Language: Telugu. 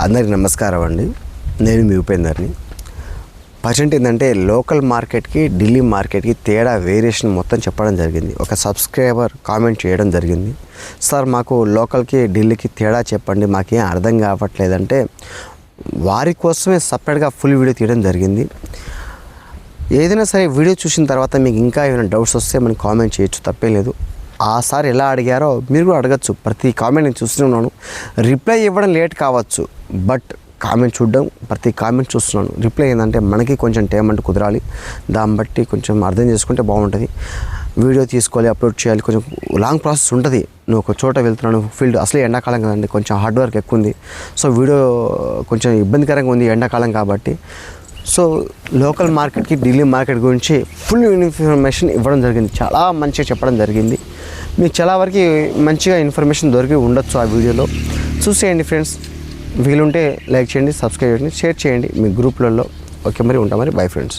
అందరికి నమస్కారం అండి. నేను మీ ఉపేందర్ని. పర్సెంట్ ఏంటంటే లోకల్ మార్కెట్కి ఢిల్లీ మార్కెట్కి తేడా వేరియేషన్ మొత్తం చెప్పడం జరిగింది. ఒక సబ్స్క్రైబర్ కామెంట్ చేయడం జరిగింది. సార్ మాకు లోకల్కి ఢిల్లీకి తేడా చెప్పండి. మాకేం అర్థం కావట్లేదంటే వారి కోసమే సపరేట్గా ఫుల్ వీడియో తీయడం జరిగింది. ఏదైనా సరే వీడియో చూసిన తర్వాత మీకు ఇంకా ఏమైనా డౌట్స్ వస్తే మనం కామెంట్ చేయొచ్చు. తప్పే లేదు. ఆ సార్ ఎలా అడిగారో మీరు కూడా అడగచ్చు. ప్రతి కామెంట్ నేను చూస్తున్నాను రిప్లై ఇవ్వడం లేట్ కావచ్చు బట్ కామెంట్ చూడడం ప్రతి కామెంట్ చూస్తున్నాను. రిప్లై ఏంటంటే మనకి కొంచెం టైం అంటే కుదరాలి. దాన్ని బట్టి కొంచెం అర్థం చేసుకుంటే బాగుంటుంది. వీడియో తీసుకోవాలి అప్లోడ్ చేయాలి. కొంచెం లాంగ్ ప్రాసెస్ ఉంటుంది. నువ్వు ఒక చోట వెళ్తున్నాను ఫీల్డ్ అసలే ఎండాకాలం కదండి కొంచెం హార్డ్ వర్క్ ఎక్కువ ఉంది. సో వీడియో కొంచెం ఇబ్బందికరంగా ఉంది ఎండాకాలం కాబట్టి సో లోకల్ మార్కెట్కి ఢిల్లీ మార్కెట్ గురించి ఫుల్ ఇన్ఫర్మేషన్ ఇవ్వడం జరిగింది. చాలా మంచిగా చెప్పడం జరిగింది. మీకు చాలా వరకు మంచిగా ఇన్ఫర్మేషన్ దొరికి ఉండొచ్చు ఆ వీడియోలో. చూసేయండి ఫ్రెండ్స్. వీలుంటే లైక్ చేయండి సబ్స్క్రైబ్ చేయండి షేర్ చేయండి మీ గ్రూప్లలో. ఓకే మరి ఉంటాం మరి. Bye friends.